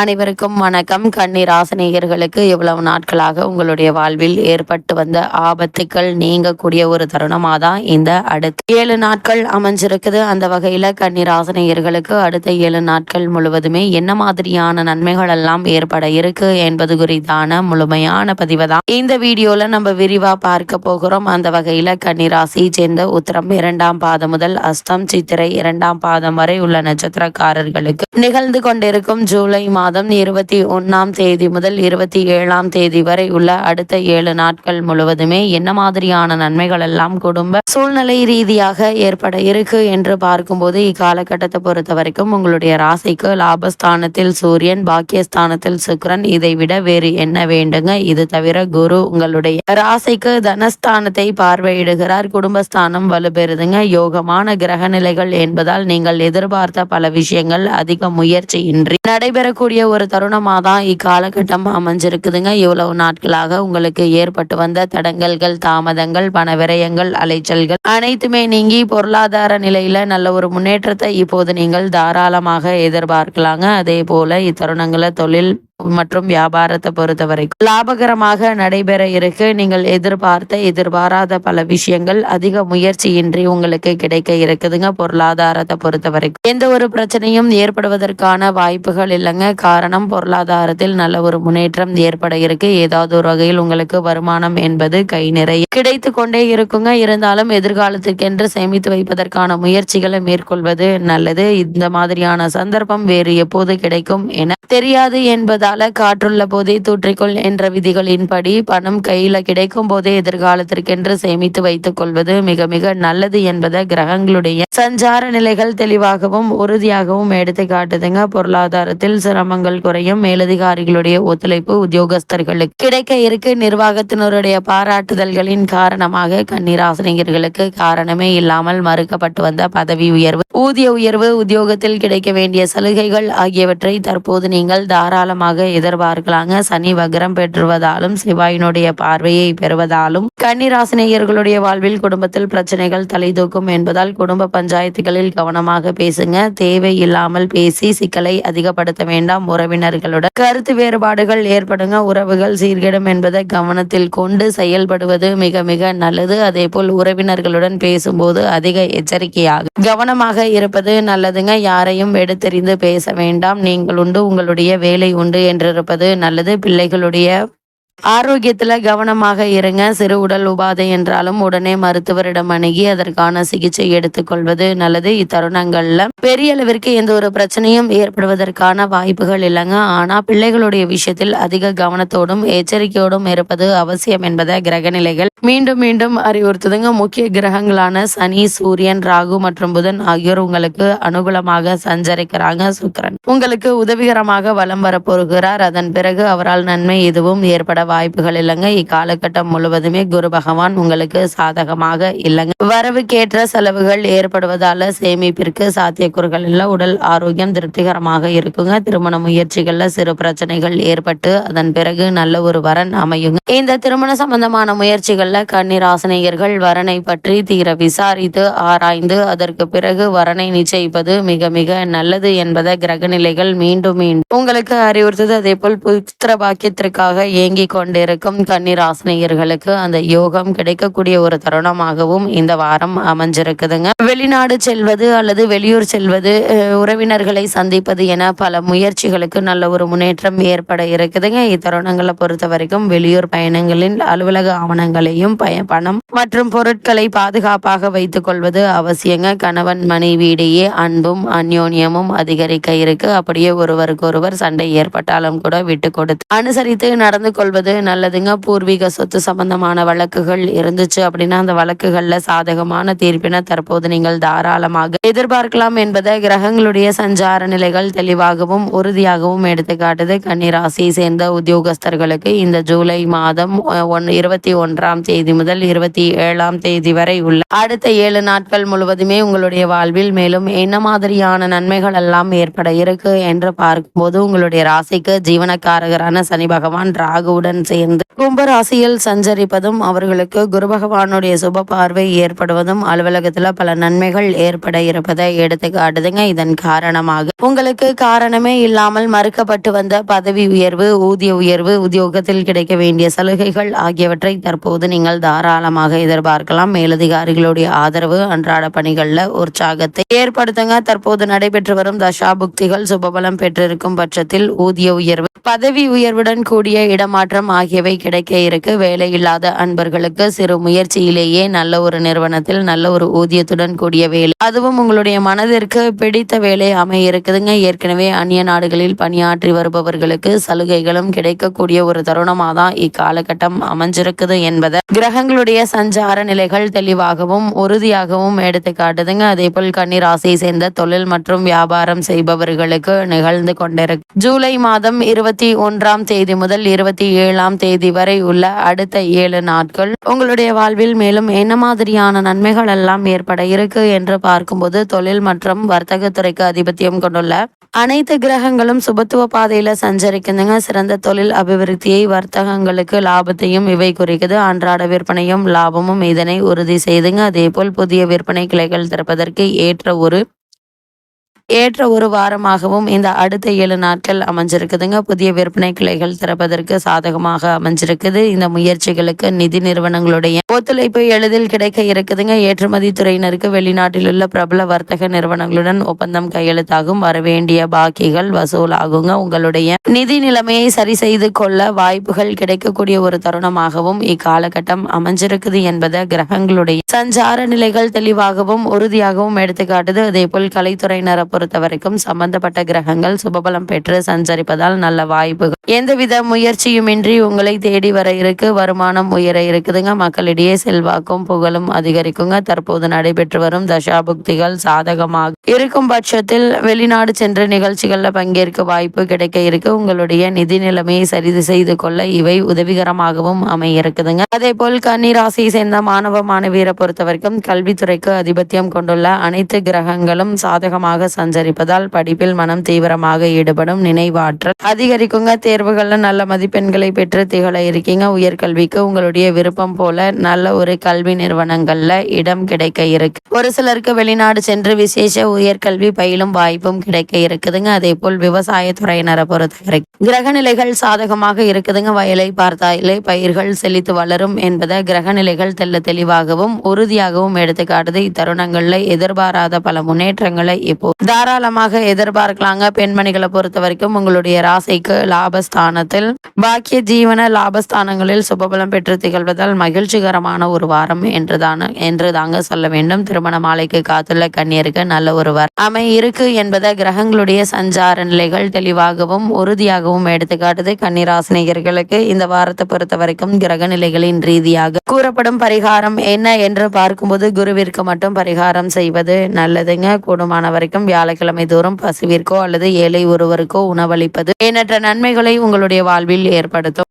அனைவருக்கும் வணக்கம். கண்ணீர் ஆசனேயர்களுக்கு இவ்வளவு நாட்களாக உங்களுடைய வாழ்வில் ஏற்பட்டு வந்த ஆபத்துக்கள் நீங்கக்கூடிய ஒரு தருணமாக தான் இந்த அடுத்த ஏழு நாட்கள் அமைஞ்சிருக்குது. அந்த வகையில் கண்ணீர் ஆசனேயர்களுக்கு அடுத்த ஏழு நாட்கள் முழுவதுமே என்ன மாதிரியான நன்மைகள் எல்லாம் ஏற்பட இருக்கு என்பது குறித்தான முழுமையான பதிவு தான் இந்த வீடியோல நம்ம விரிவா பார்க்க போகிறோம். அந்த வகையில் கன்னிராசியை சேர்ந்த உத்தரம் இரண்டாம் பாதம் முதல் அஸ்தம் சித்திரை இரண்டாம் பாதம் வரை உள்ள நட்சத்திரக்காரர்களுக்கு நிகழ்ந்து கொண்டிருக்கும் ஜூலை மாதம் இருபத்தி ஒன்னாம் தேதி முதல் இருபத்தி ஏழாம் தேதி வரை உள்ள அடுத்த ஏழு நாட்கள் முழுவதுமே என்ன மாதிரியான நன்மைகள் எல்லாம் குடும்ப சூழ்நிலை ரீதியாக ஏற்பட இருக்கு என்று பார்க்கும்போது இக்காலகட்டத்தை பொறுத்த வரைக்கும் உங்களுடைய ராசிக்கு லாபஸ்தானத்தில் சூரியன் பாக்கியஸ்தானத்தில் சுக்கரன். இதை விட வேறு என்ன வேண்டுங்க? இது தவிர குரு உங்களுடைய ராசிக்கு தனஸ்தானத்தை பார்வையிடுகிறார். குடும்பஸ்தானம் வலுப்பெறுதுங்க யோகமான கிரக நிலைகள் என்பதால் நீங்கள் எதிர்பார்த்த பல விஷயங்கள் அதிக முயற்சியின்றி நடைபெறக்கூடிய இருக்கக்கூடிய ஒரு தருணமாக தான் இக்காலகட்டம் அமைஞ்சிருக்குதுங்க. இவ்வளவு நாட்களாக உங்களுக்கு ஏற்பட்டு வந்த தடங்கல்கள் தாமதங்கள் பண விரயங்கள் அலைச்சல்கள் அனைத்துமே நீங்கி பொருளாதார நிலையில நல்ல ஒரு முன்னேற்றத்தை இப்போது நீங்கள் தாராளமாக எதிர்பார்க்கலாங்க. அதே போல இத்தருணங்களை தொழில் மற்றும் வியாபாரத்தை பொறுத்த வரைக்கும் லாபகரமாக நடைபெற இருக்கு. நீங்கள் எதிர்பார்த்த எதிர்பாராத பல விஷயங்கள் அதிக முயற்சியின்றி உங்களுக்கு கிடைக்க இருக்குதுங்க. பொருளாதாரத்தை பொறுத்த வரைக்கும் எந்த ஒரு பிரச்சனையும் ஏற்படுவதற்கான வாய்ப்புகள் இல்லைங்க. காரணம் பொருளாதாரத்தில் நல்ல ஒரு முன்னேற்றம் ஏற்பட இருக்கு. ஏதாவது ஒரு வகையில் உங்களுக்கு வருமானம் என்பது கை நிறைய கிடைத்து கொண்டே இருக்குங்க. இருந்தாலும் எதிர்காலத்திற்கென்று சேமித்து வைப்பதற்கான முயற்சிகளை மேற்கொள்வது நல்லது. இந்த மாதிரியான சந்தர்ப்பம் வேறு எப்போது கிடைக்கும் என தெரியாது என்பதால் கால காற்றுள்ள போதே தூற்றிக்கொள் என்ற விதிகளின்படி பணம் கையில் கிடைக்கும் போதே எதிர்காலத்திற்கென்று சேமித்து வைத்துக் கொள்வது மிக மிக நல்லது என்பதை கிரகங்களுடைய சஞ்சார நிலைகள் தெளிவாகவும் உறுதியாகவும் எடுத்து காட்டுதுங்க. பொருளாதாரத்தில் சிரமங்கள் குறையும். மேலதிகாரிகளுடைய ஒத்துழைப்பு உத்தியோகஸ்தர்களுக்கு கிடைக்க இருக்கு. நிர்வாகத்தினருடைய பாராட்டுதல்களின் காரணமாக கன்னிராசினியர்களுக்கு காரணமே இல்லாமல் மறுக்கப்பட்டு வந்த பதவி உயர்வு ஊதிய உயர்வு உத்தியோகத்தில் கிடைக்க வேண்டிய சலுகைகள் ஆகியவற்றை தற்போது நீங்கள் தாராளமாக எதிர்பார்க்கலாங்க. சனி வக்ரம் பெற்றுவதாலும் சிவாயினுடைய பார்வையை பெறுவதாலும் கன்னிராசினியர்களுடைய வாழ்வில் குடும்பத்தில் பிரச்சனைகள் தலை தூக்கும் என்பதால் குடும்ப பஞ்சாயத்துகளில் கவனமாக பேசுங்க. தேவை இல்லாமல் பேசி சிக்கலை அதிகப்படுத்த வேண்டாம். உறவினர்களுடன் கருத்து வேறுபாடுகள் ஏற்படுங்க. உறவுகள் சீர்கிடும் என்பதை கவனத்தில் கொண்டு செயல்படுவது மிக மிக நல்லது. அதே போல் உறவினர்களுடன் பேசும்போது அதிக எச்சரிக்கையாக கவனமாக இருப்பது நல்லதுங்க. யாரையும் எடுத்தெறிந்து பேச வேண்டாம். நீங்கள் உண்டு உங்களுடைய வேலை உண்டு என்றிருப்பது நல்லது. பிள்ளைகளுடைய ஆரோக்கியத்துல கவனமாக இருங்க. சிறு உடல் உபாதை என்றாலும் உடனே மருத்துவரிடம் அணுகி அதற்கான சிகிச்சை எடுத்துக்கொள்வது நல்லது. இத்தருணங்கள்ல பெரிய அளவிற்கு எந்த ஒரு பிரச்சனையும் ஏற்படுவதற்கான வாய்ப்புகள் இல்லைங்க. ஆனா பிள்ளைகளுடைய விஷயத்தில் அதிக கவனத்தோடும் எச்சரிக்கையோடும் இருப்பது அவசியம் என்பதை கிரகநிலைகள் மீண்டும் மீண்டும் அறிவுறுத்துதுங்க. முக்கிய கிரகங்களான சனி சூரியன் ராகு மற்றும் புதன் ஆகியோர் உங்களுக்கு அனுகூலமாக சஞ்சரிக்கிறாங்க. சுக்கரன் உங்களுக்கு உதவிகரமாக வலம் வரப்போகிறார். அதன் பிறகு அவரால் நன்மை எதுவும் ஏற்பட வாய்ப்புகள் இல்லைங்க. இக்காலகட்டம் முழுவதுமே குரு பகவான் உங்களுக்கு சாதகமாக இல்லைங்க. வரவுக்கேற்ற செலவுகள் ஏற்படுவதால சேமிப்பிற்கு சாத்தியக்கூறுகள் இல்லை. உடல் ஆரோக்கியம் திருப்திகரமாக இருக்குங்க. திருமண முயற்சிகள்ல சிறு பிரச்சனைகள் ஏற்பட்டு அதன் பிறகு நல்ல ஒரு வரன் அமையுங்க. இந்த திருமண சம்பந்தமான முயற்சிகள்ல கண்ணீராசனையர்கள் வரனை பற்றி தீர விசாரித்து ஆராய்ந்து அதற்கு பிறகு வரனை நிச்சயிப்பது மிக மிக நல்லது என்பதை கிரகநிலைகள் மீண்டும் மீண்டும் உங்களுக்கு அறிவுறுத்தது. அதே போல் புத்திர பாக்கியத்திற்காக ஏங்கிக் கொண்டிருக்கும் கன்னிராசினியர்களுக்கு அந்த யோகம் கிடைக்கக்கூடிய ஒரு தருணமாகவும் இந்த வாரம் அமைஞ்சிருக்குதுங்க. வெளிநாடு செல்வது அல்லது வெளியூர் செல்வது உறவினர்களை சந்திப்பது என பல முயற்சிகளுக்கு நல்ல ஒரு முன்னேற்றம் ஏற்பட இருக்குதுங்க. இத்தருணங்களை பொறுத்த வரைக்கும் வெளியூர் பயணங்களின் அலுவலக ஆவணங்களையும் பய பணம் மற்றும் பொருட்களை பாதுகாப்பாக வைத்துக் கொள்வது அவசியங்க. கணவன் மனைவியிடையே அன்பும் அந்யோன்யமும் அதிகரிக்க இருக்கு. அப்படியே ஒருவருக்கு ஒருவர் சண்டை ஏற்பட்டாலும் கூட விட்டு கொடுத்து அனுசரித்து நடந்து கொள்வது செய்வது நல்லதுங்க. பூர்வீக சொத்து சம்பந்தமான வழக்குகள் இருந்துச்சு அப்படின்னா அந்த வழக்குகளில் சாதகமான தீர்ப்பினை தற்போது நீங்கள் தாராளமாக எதிர்பார்க்கலாம் என்பதை கிரகங்களுடைய சஞ்சார நிலைகள் தெளிவாகவும் உறுதியாகவும் எடுத்துக்காட்டுது கன்னிராசியை சேர்ந்த உத்தியோகஸ்தர்களுக்கு இந்த ஜூலை மாதம் ஒன் இருபத்தி ஒன்றாம் தேதி முதல் இருபத்தி ஏழாம் தேதி வரை உள்ள அடுத்த ஏழு நாட்கள் முழுவதுமே உங்களுடைய வாழ்வில் மேலும் என்ன மாதிரியான நன்மைகள் எல்லாம் ஏற்பட இருக்கு என்று பார்க்கும்போது உங்களுடைய ராசிக்கு ஜீவனக்காரகரான சனி பகவான் ராகுவுடன் குருவுடன் சேர்ந்து கும்பராசியில் சஞ்சரிப்பதும் அவர்களுக்கு குரு பகவானுடைய சுப பார்வை ஏற்படுவதும் அலுவலகத்தில் பல நன்மைகள் ஏற்பட இருப்பதை எடுத்து காட்டுதுங்க. இதன் காரணமாக உங்களுக்கு காரணமே இல்லாமல் மறுக்கப்பட்டு வந்த பதவி உயர்வு ஊதிய உயர்வு உத்தியோகத்தில் கிடைக்க வேண்டிய சலுகைகள் ஆகியவற்றை தற்போது நீங்கள் தாராளமாக எதிர்பார்க்கலாம். மேலதிகாரிகளுடைய ஆதரவு அன்றாட பணிகளில் உற்சாகத்தை ஏற்படுத்துங்க. தற்போது நடைபெற்று வரும் தசாபுக்திகள் சுபபலம் பெற்றிருக்கும் பட்சத்தில் ஊதிய உயர்வு பதவி உயர்வுடன் கூடிய இடமாற்றம் ஆகியவை கிடைக்க இருக்கு. வேலை இல்லாத அன்பர்களுக்கு சிறு முயற்சியிலேயே நல்ல ஒரு நிறுவனத்தில் நல்ல ஒரு ஊதியத்துடன் கூடிய வேலை. அதுவும் உங்களுடைய மனதிற்கு பிடித்த வேலை அமைய இருக்குதுங்க. ஏற்கனவே அந்நிய நாடுகளில் பணியாற்றி வருபவர்களுக்கு சலுகைகளும் கிடைக்கக்கூடிய ஒரு தருணமாக தான் இக்காலகட்டம் அமைஞ்சிருக்குது என்பதை. கிரகங்களுடைய சஞ்சார நிலைகள் தெளிவாகவும் உறுதியாகவும் எடுத்து காட்டுதுங்க. அதே போல் கன்னிராசியை சேர்ந்த தொழில் மற்றும் வியாபாரம் செய்பவர்களுக்கு நிகழ்ந்து கொண்டிருக்கு. ஜூலை மாதம் இருபத்தி ஒன்றாம் தேதி முதல் இருபத்தி ஏழாம் தேதி வரை உள்ள அடுத்த ஏழு நாட்கள் உங்களுடைய வாழ்வில் மேலும் என்ன மாதிரியான நன்மைகள் எல்லாம் ஏற்பட இருக்கு என்று பார்க்கும்போது தொழில் மற்றும் வர்த்தகத்துறைக்கு அதிபத்தியம் கொண்டுள்ள அனைத்து கிரகங்களும் சுபத்துவ பாதையில சஞ்சரிக்குதுங்க சிறந்த தொழில் அபிவிருத்தியை வர்த்தகங்களுக்கு லாபத்தையும் இவை குறிக்குது. அன்றாட விற்பனையும் லாபமும் இதனை உறுதி செய்துங்க. அதே போல் புதிய விற்பனை கிளைகள் திறப்பதற்கு ஏற்ற ஒரு ஏற்ற ஒரு வாரமாகவும் இந்த அடுத்த ஏழு நாட்கள் அமைஞ்சிருக்குதுங்க. புதிய விற்பனை கிளைகள் திறப்பதற்கு சாதகமாக அமைஞ்சிருக்குது. இந்த முயற்சிகளுக்கு நிதி நிறுவனங்களுடைய ஒத்துழைப்பு எளிதில் கிடைக்க இருக்குதுங்க. ஏற்றுமதி துறையினருக்கு வெளிநாட்டில் உள்ள பிரபல வர்த்தக நிறுவனங்களுடன் ஒப்பந்தம் கையெழுத்தாகும். வரவேண்டிய பாக்கிகள் வசூலாகுங்க. உங்களுடைய நிதி நிலைமையை சரி செய்து கொள்ள வாய்ப்புகள் கிடைக்கக்கூடிய ஒரு தருணமாகவும் இக்காலகட்டம் அமைஞ்சிருக்குது என்பதை கிரகங்களுடைய சஞ்சார நிலைகள் தெளிவாகவும் உறுதியாகவும் எடுத்துக்காட்டுது. அதே போல் கலைத்துறையினரை பொறுத்த வரைக்கும் சம்பந்தப்பட்ட கிரகங்கள் சுபபலம் பெற்று சஞ்சரிப்பதால் நல்ல வாய்ப்புகள். எந்தவித முயற்சியுமின்றி உங்களை தேடி வர இருக்கு வருமானம் உயர இருக்குதுங்க. மக்களிடையே செல்வாக்கும் புகழும் அதிகரிக்குங்க. தற்போது நடைபெற்று வரும் தசாபுக்திகள் சாதகமாக இருக்கும் பட்சத்தில் வெளிநாடு சென்ற நிகழ்ச்சிகளில் பங்கேற்க வாய்ப்பு கிடைக்க இருக்கு. உங்களுடைய நிதி நிலைமையை சரி செய்து கொள்ள இவை உதவிகரமாகவும் அமைய இருக்குதுங்க அதே போல் கன்னிராசியை சேர்ந்த மாணவ மாணவியரை பொறுத்த வரைக்கும் கல்வித்துறைக்கு அதிபத்தியம் கொண்டுள்ள அனைத்து கிரகங்களும் சாதகமாக சஞ்சரிப்பதால் படிப்பில் மனம் தீவிரமாக ஈடுபடும் நினைவாற்றல். அதிகரிக்குங்க தேர்வுகள்ல நல்ல மதிப்பெண்களை பெற்று திகழ இருக்கீங்க. உயர்கல்விக்கு உங்களுடைய விருப்பம் போல நல்ல ஒரு கல்வி நிறுவனங்கள்ல இடம் கிடைக்க இருக்கு. ஒரு சிலருக்கு வெளிநாடு சென்று விசேஷ உயர்கல்வி பயிலும் வாய்ப்பும் கிடைக்க இருக்குதுங்க. அதே போல் விவசாயத்துறையினரை பொறுத்த வரைக்கும். கிரகநிலைகள் சாதகமாக இருக்குதுங்க. வயலை பார்த்தாலே பயிர்கள் செழித்து வளரும் என்பதை கிரகநிலைகள் தெல்ல தெளிவாகவும் உறுதியாகவும் எடுத்துக்காட்டுது. இத்தருணங்கள்ல எதிர்பாராத பல முன்னேற்றங்களை இப்போ தாராளமாக எதிர்பார்க்கலாங்க. பெண்மணிகளை பொறுத்த வரைக்கும் உங்களுடைய ராசிக்கு லாபஸ்தானத்தில். பாக்கிய ஜீவன லாபஸ்தானங்களில் சுபபலம் பெற்று திகழ்வதால் மகிழ்ச்சிகரமான ஒரு வாரம் என்றுதான என்று தாங்க சொல்ல வேண்டும். திருமண மாலைக்கு காத்துள்ள கண்ணியருக்கு நல்ல ஒரு வாரம் அமை இருக்கு என்பதை கிரகங்களுடைய சஞ்சார நிலைகள் தெளிவாகவும் உறுதியாகவும் எடுத்துக்காட்டுது கன்னிராசினியர்களுக்கு இந்த வாரத்தை பொறுத்த வரைக்கும் கிரக நிலைகளின் ரீதியாக கூறப்படும் பரிகாரம் என்ன என்று பார்க்கும்போது குருவிற்கு மட்டும் பரிகாரம் செய்வது நல்லதுங்க. கூடுமான வரைக்கும் வியாழ வியாழக்கிழமை தோறும் பசுவிற்கோ அல்லது ஏழை ஒருவருக்கோ உணவளிப்பது எண்ணற்ற நன்மைகளை உங்களுடைய வாழ்வில் ஏற்படுத்தும்.